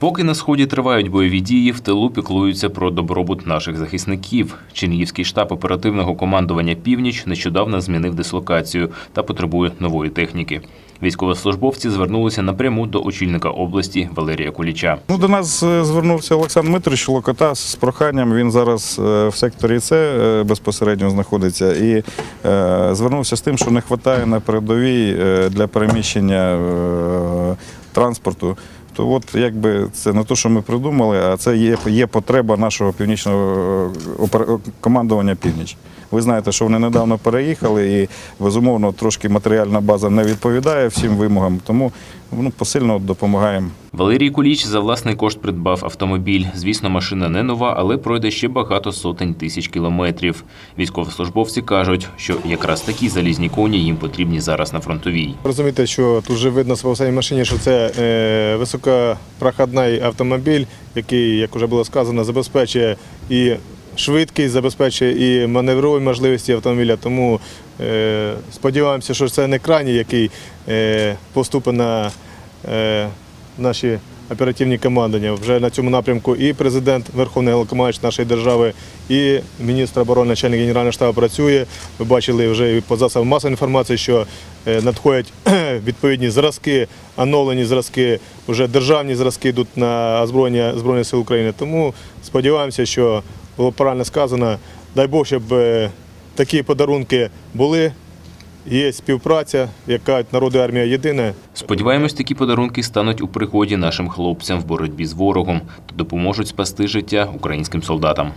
Поки на сході тривають бойові дії, в тилу піклуються про добробут наших захисників. Чернігівський штаб оперативного командування Північ нещодавно змінив дислокацію та потребує нової техніки. Військовослужбовці звернулися напряму до очільника області Валерія Куліча. Ну, до нас е, звернувся Олександр Дмитрович Локота з проханням. Він зараз е, в секторі С е, безпосередньо знаходиться і звернувся з тим, що не вистачає на передовій для переміщення транспорту. То от якби це не те, що ми придумали, а це є, є потреба нашого північного е, командування Північ. Ви знаєте, що вони недавно переїхали, і безумовно трошки матеріальна база не відповідає всім вимогам, тому ну, посильно допомагаємо Валерій Куліч за власний кошт придбав автомобіль. Звісно, машина не нова, але пройде ще багато сотень тисяч кілометрів. Військовослужбовці кажуть, що якраз такі залізні коні їм потрібні зараз на фронтовій. Розумієте, що тут вже видно в самій машині, що це е, високопроходний автомобіль, який, як вже було сказано, забезпечує і швидкість, забезпечує і маневрові можливості автомобіля. Тому е, сподіваємося, що це не крайній, який е, поступить на е, наші оперативні командування. Вже на цьому напрямку і президент Верховний Головкомандувач нашої держави, і міністр оборони, начальник генерального штабу працює. Ви бачили вже по засобам масової інформації, що е, надходять відповідні зразки, оновлені зразки, вже державні зразки йдуть на озброєння Збройних сил України. Тому сподіваємося, що було правильно сказано. Дай Бог, щоб е, такі подарунки були. Є співпраця, яка народу армія єдина. Сподіваємось, такі подарунки стануть у пригоді нашим хлопцям в боротьбі з ворогом та допоможуть спасти життя українським солдатам.